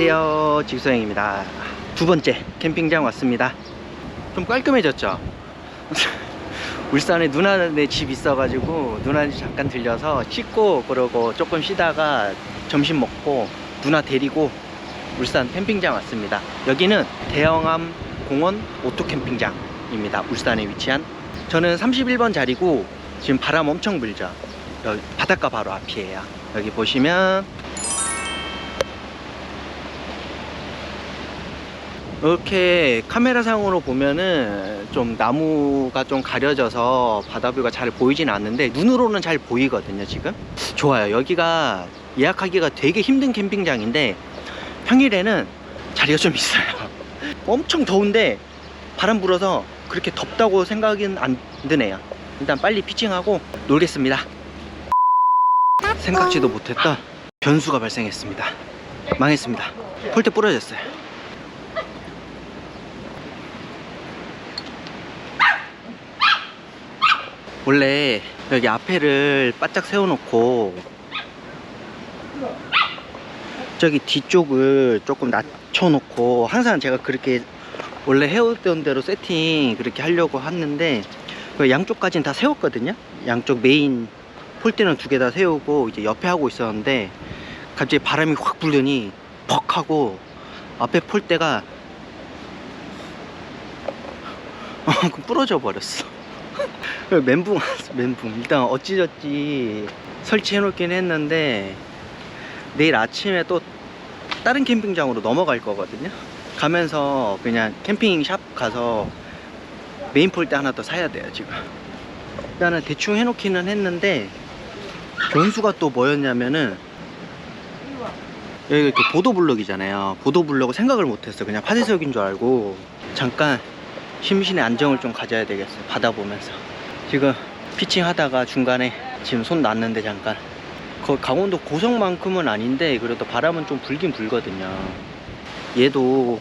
안녕하세요. 직소영입니다. 두 번째 캠핑장 왔습니다. 좀 깔끔해졌죠? 울산에 누나네 집 있어가지고 누나네 집 잠깐 들려서 씻고 그러고 조금 쉬다가 점심 먹고 누나 데리고 울산 캠핑장 왔습니다. 여기는 대영암 공원 오토 캠핑장입니다. 울산에 위치한. 저는 31번 자리고 지금 바람 엄청 불죠. 바닷가 바로 앞이에요. 여기 보시면 이렇게 카메라상으로 보면은 좀 나무가 좀 가려져서 바다뷰가 잘 보이진 않는데 눈으로는 잘 보이거든요 지금. 좋아요. 여기가 예약하기가 되게 힘든 캠핑장인데 평일에는 자리가 좀 있어요. 엄청 더운데 바람 불어서 그렇게 덥다고 생각은 안 드네요. 일단 빨리 피칭하고 놀겠습니다. 생각지도 못했던 변수가 발생했습니다. 망했습니다. 폴대 부러졌어요 원래 여기 앞에를 바짝 세워놓고 저기 뒤쪽을 조금 낮춰놓고 항상 제가 그렇게 원래 해오던 대로 세팅 그렇게 하려고 했는데 그 양쪽까지는 다 세웠거든요. 양쪽 메인 폴대는 두 개 다 세우고 이제 옆에 하고 있었는데 갑자기 바람이 확 불더니 퍽 하고 앞에 폴대가 그 부러져 버렸어 멘붕 왔어 멘붕. 일단 어찌저찌 설치해 놓긴 했는데 내일 아침에 또 다른 캠핑장으로 넘어갈 거거든요. 가면서 그냥 캠핑샵 가서 메인 폴대 하나 더 사야 돼요 지금. 일단은 대충 해놓기는 했는데 변수가 또 뭐였냐면은 여기 이렇게 보도블럭이잖아요. 보도블럭을 생각을 못했어 그냥 파쇄석인 줄 알고 잠깐 심신의 안정을 좀 가져야 되겠어요 바다 보면서 지금 피칭 하다가 중간에 지금 손 놨는데 잠깐. 거 강원도 고성만큼은 아닌데 그래도 바람은 좀 불긴 불거든요. 얘도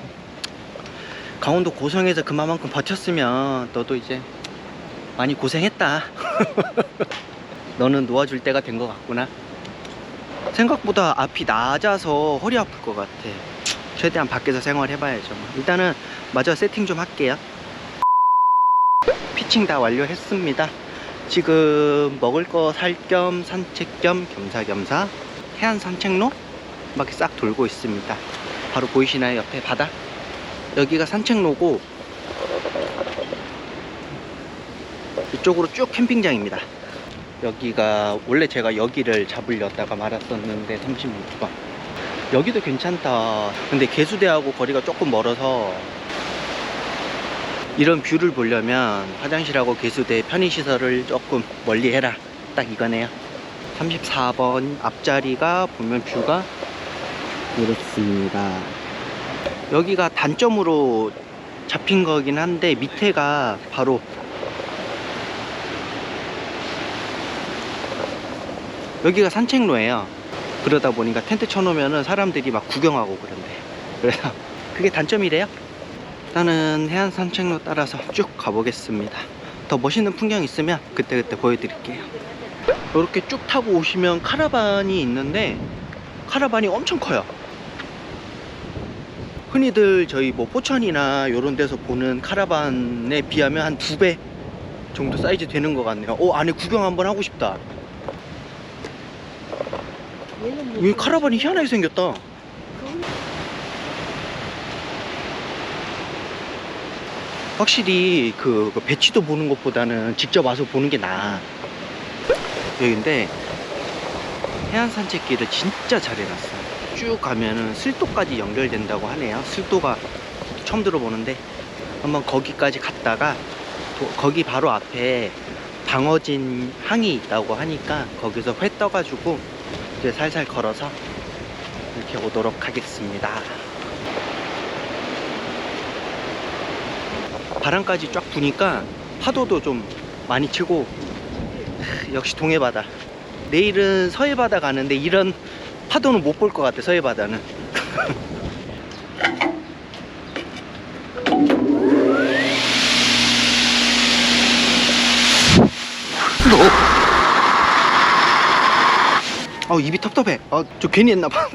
강원도 고성에서 그만큼 버텼으면 너도 이제 많이 고생했다. 너는 놓아줄 때가 된 것 같구나. 생각보다 앞이 낮아서 허리 아플 것 같아. 최대한 밖에서 생활해봐야죠. 일단은 마저 세팅 좀 할게요 피칭 다 완료했습니다. 지금 먹을 거 살 겸 산책 겸 겸사겸사 해안 산책로 막싹 돌고 있습니다. 바로 보이시나요? 옆에 바다? 여기가 산책로고 이쪽으로 쭉 캠핑장입니다. 여기가 원래 제가 여기를 잡으려다가 말았었는데 36번 여기도 괜찮다. 근데 개수대하고 거리가 조금 멀어서 이런 뷰를 보려면 화장실하고 개수대 편의시설을 조금 멀리 해라. 딱 이거네요. 34번 앞자리가 보면 뷰가 이렇습니다. 여기가 단점으로 잡힌 거긴 한데 밑에가 바로 여기가 산책로예요. 그러다 보니까 텐트 쳐놓으면 사람들이 막 구경하고 그런데. 그래서 그게 단점이래요 일단은 해안 산책로 따라서 쭉 가보겠습니다. 더 멋있는 풍경 있으면 그때그때 보여드릴게요. 이렇게 쭉 타고 오시면 카라반이 있는데 카라반이 엄청 커요. 흔히들 저희 뭐 포천이나 이런 데서 보는 카라반에 비하면 한 두 배 정도 사이즈 되는 것 같네요. 오 안에 구경 한번 하고 싶다. 이 카라반이 희한하게 생겼다 확실히 그, 그 배치도 보는 것보다는 직접 와서 보는 게 나아. 여기인데 해안 산책길을 진짜 잘 해놨어요. 쭉 가면은 슬도까지 연결된다고 하네요. 슬도가 처음 들어보는데 한번 거기까지 갔다가 도- 거기 바로 앞에 방어진 항이 있다고 하니까 거기서 회 떠가지고 이제 살살 걸어서 이렇게 오도록 하겠습니다 바람까지 쫙 부니까 파도도 좀 많이 치고 하, 역시 동해바다. 내일은 서해바다 가는데 이런 파도는 못 볼 것 같아 서해바다는. 어? 입이 텁텁해. 어저 괜히 했나봐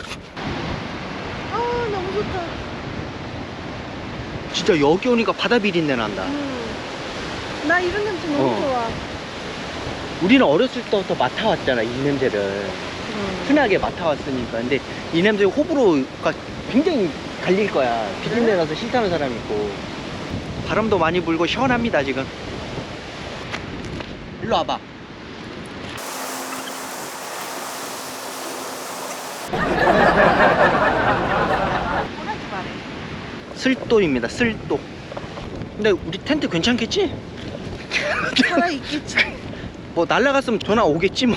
아, 나 좋다. 진짜 여기 오니까 바다 비린내 난다. 음. 나 이런 냄새 너무 어. 좋아. 우리는 어렸을 때부터 맡아왔잖아, 이 냄새를. 음. 흔하게 맡아왔으니까. 근데 이 냄새 호불호가 굉장히 갈릴 거야. 비린내 나서 싫다는 사람이 있고. 바람도 많이 불고 시원합니다, 지금. 일로 와봐. 꼬라지 마래. 쓸도입니다, 쓸도. 근데 우리 텐트 괜찮겠지? 살아 있겠지. 뭐 날라갔으면 전화 오겠지 뭐.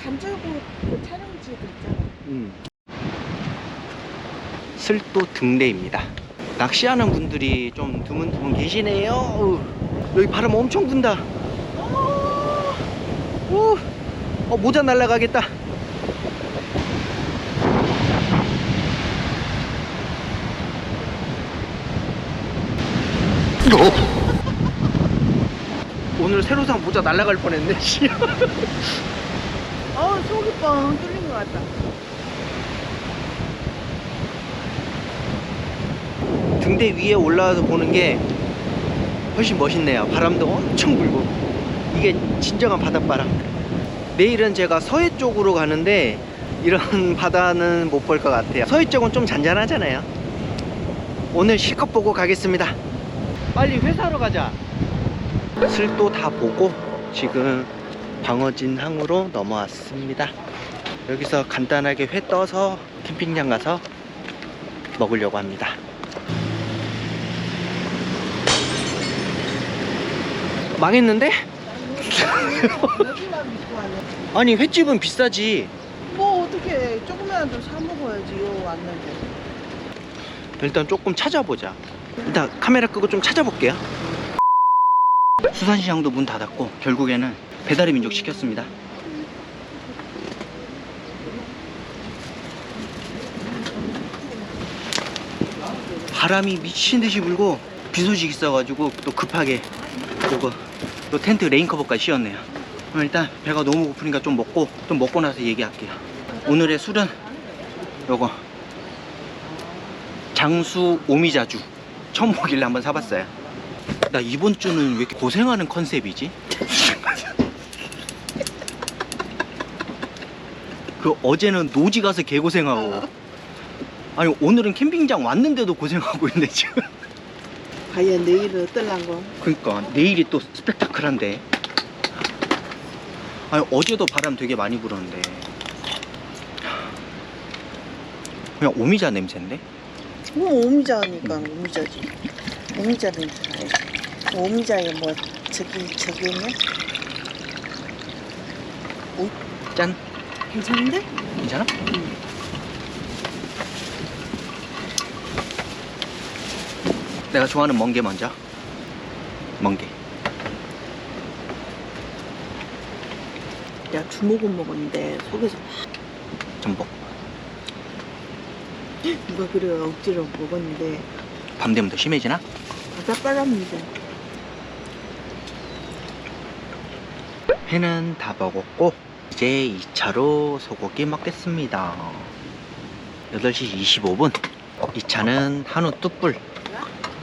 간절고 그 촬영지도 있잖아. 음. 쓸도 등대입니다. 낚시하는 분들이 좀 드문드문 계시네요. 어우, 여기 바람 엄청 분다. 어, 오, 어, 모자 날라가겠다. 오늘 새로 산 모자 날라갈 뻔했네. 씨. 어, 속이 뻥 뚫린 것 같다. 등대 위에 올라와서 보는 게 훨씬 멋있네요. 바람도 엄청 불고. 이게 진정한 바닷바람. 내일은 제가 서해 쪽으로 가는데 이런 바다는 못 볼 것 같아요. 서해 쪽은 좀 잔잔하잖아요. 오늘 실컷 보고 가겠습니다. 빨리 회사로 가자. 슬도 다 보고 지금 방어진 항으로 넘어왔습니다. 여기서 간단하게 회 떠서 캠핑장 가서 먹으려고 합니다. 망했는데? 아니 횟집은 비싸지 뭐 어떻게 조금이라도 사 먹어야지 요 왔는데. 일단 조금 찾아보자 일단 카메라 끄고 좀 찾아볼게요. 수산시장도 문 닫았고 결국에는 배달의 민족 시켰습니다. 바람이 미친 듯이 불고 비 소식 있어가지고 또 급하게 요거 또 텐트 레인커버까지 씌웠네요. 그럼 일단 배가 너무 고프니까 좀 먹고 좀 먹고 나서 얘기할게요. 오늘의 술은 요거. 장수 오미자주 처음 보길래 한번 사봤어요 나 이번 주는 왜 이렇게 고생하는 컨셉이지? 그 어제는 노지 가서 개고생하고 아니 오늘은 캠핑장 왔는데도 고생하고 있네 지금 과연 내일은 어떨란고? 그러니까 내일이 또 스펙타클한데 아니 어제도 바람 되게 많이 불었는데 그냥 오미자 냄새인데? 뭐 오미자니까 오미자지. 오미자 냄새. 오미자에 뭐 저기 저기 있냐? 짠 괜찮은데? 괜찮아? 내가 좋아하는 멍게 먼저 멍게 내가 주먹은 먹었는데 속에서 전복 누가 그래 억지로 먹었는데. 밤 되면 더 심해지나? 바닷바람인데 회는 다 먹었고 이제 2차로 소고기 먹겠습니다. 8시 25분. 2차는 한우 뚝불.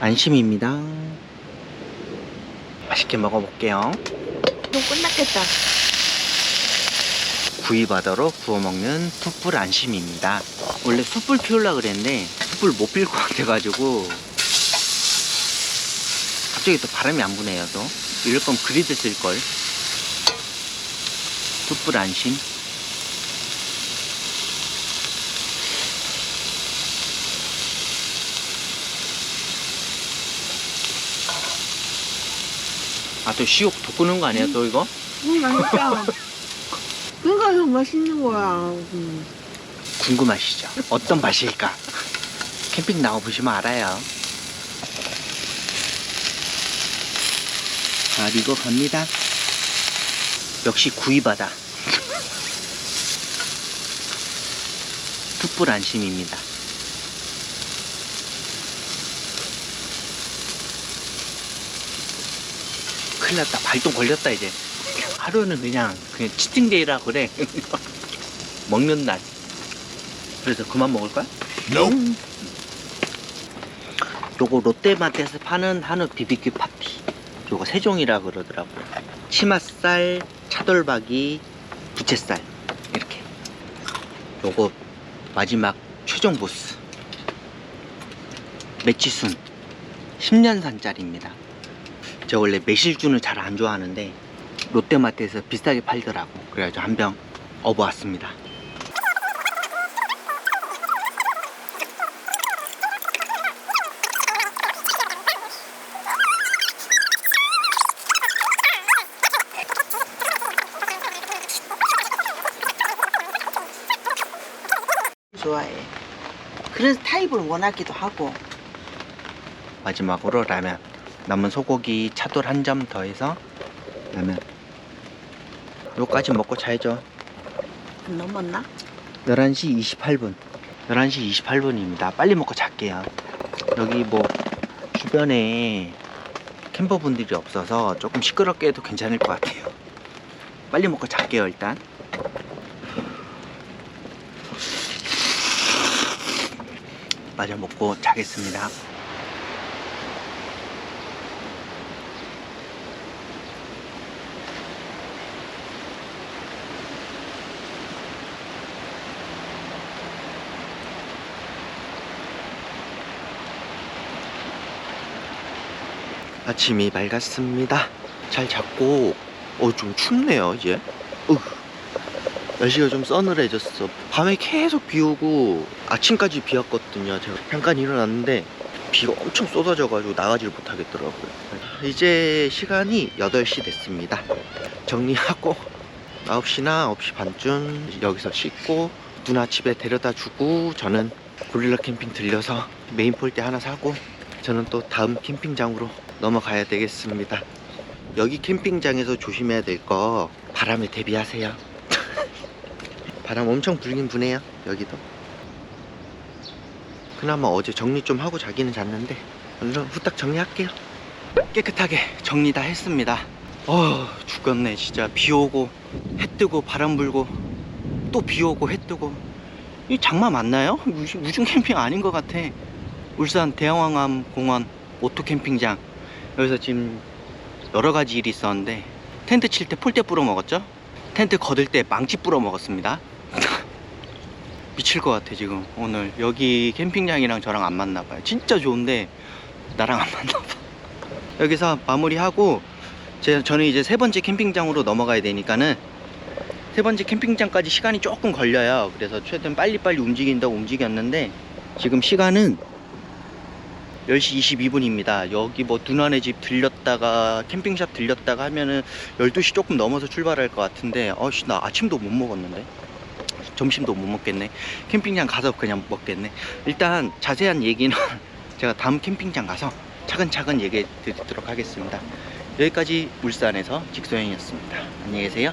안심입니다. 맛있게 먹어볼게요. 좀 끝났겠다. 구이바다로 구워 먹는 숯불 안심입니다. 원래 숯불 피우려 그랬는데 숯불 못 필 것 같아가지고 갑자기 또 바람이 안 부네요 또 이럴 거면 그리드 쓸걸 숯불 안심 아 또 시옥 돋구는 거 아니야 또 이거? 응, 맛있다. 그러니까 형 맛있는 거야. 음. 궁금하시죠? 어떤 맛일까? 캠핑 나와보시면 알아요. 아, 이거 갑니다. 역시 구이바다. 툭불 안심입니다. 큰일 났다. 발동 걸렸다, 이제. 하루는 그냥, 그냥 치팅데이라 그래. 먹는 날. 그래서 그만 먹을 거야? 음. 요거 롯데마트에서 파는 한우 비비큐 파티. 요거 세종이라 그러더라고요. 치맛살, 차돌박이, 부채살 이렇게. 요거 마지막 최종 보스. 매치순 10년산짜리입니다. 제가 원래 매실준을 잘안 좋아하는데 롯데마트에서 비싸게 팔더라고. 그래가지고 한 병 업어왔습니다. 좋아해. 그래서 타입을 원하기도 하고. 마지막으로 라면. 남은 소고기 차돌 한 점 더해서 라면. 요까지 먹고 자야죠. 안 넘었나? 11시 28분. 11시 28분입니다. 빨리 먹고 잘게요. 여기 뭐 주변에 캠퍼분들이 없어서 조금 시끄럽게 해도 괜찮을 것 같아요. 빨리 먹고 잘게요, 일단. 마저 먹고 자겠습니다. 아침이 밝았습니다. 잘 잤고, 어, 좀 춥네요, 이제. 어, 날씨가 좀 서늘해졌어. 밤에 계속 비 오고, 아침까지 비 왔거든요. 제가 잠깐 일어났는데, 비가 엄청 쏟아져가지고 나가지를 못하겠더라고요. 이제 시간이 8시 됐습니다. 정리하고, 9시나 9시 반쯤 여기서 씻고, 누나 집에 데려다 주고, 저는 고릴라 캠핑 들려서 메인 폴대 하나 사고, 저는 또 다음 캠핑장으로 넘어가야 되겠습니다. 여기 캠핑장에서 조심해야 될 거 바람에 대비하세요. 바람 엄청 불긴 부네요. 여기도. 그나마 어제 정리 좀 하고 자기는 잤는데 오늘은 후딱 정리할게요. 깨끗하게 정리 다 했습니다. 어 죽겠네 진짜 비 오고 해 뜨고 바람 불고 또 비 오고 해 뜨고 이 장마 맞나요? 우중, 캠핑 아닌 것 같아. 울산 대왕암 공원 오토 캠핑장 여기서 지금 여러 가지 일이 있었는데 텐트 칠 때 폴대 뿌려 먹었죠? 텐트 거들 때 망치 뿌려 먹었습니다. 미칠 것 같아 지금 오늘 여기 캠핑장이랑 저랑 안 맞나 봐요. 진짜 좋은데 나랑 안 맞나 봐. 여기서 마무리하고 제, 저는 이제 세 번째 캠핑장으로 넘어가야 되니까는 세 번째 캠핑장까지 시간이 조금 걸려요. 그래서 최대한 빨리빨리 움직인다고 움직였는데 지금 시간은 10시 22분입니다. 여기 뭐 누나네 집 들렸다가 캠핑샵 들렸다가 하면은 12시 조금 넘어서 출발할 것 같은데 어씨 나 아침도 못 먹었는데 점심도 못 먹겠네. 캠핑장 가서 그냥 먹겠네. 일단 자세한 얘기는 제가 다음 캠핑장 가서 차근차근 얘기해 드리도록 하겠습니다. 여기까지 울산에서 직소행이었습니다. 안녕히 계세요.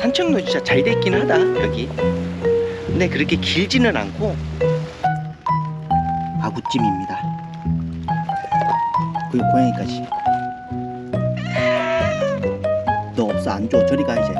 산책로 진짜 잘 됐긴 하다 여기. 근데 그렇게 길지는 않고 아구찜입니다. 그리고 고양이까지. 너 없어 안 줘. 저리 가 이제.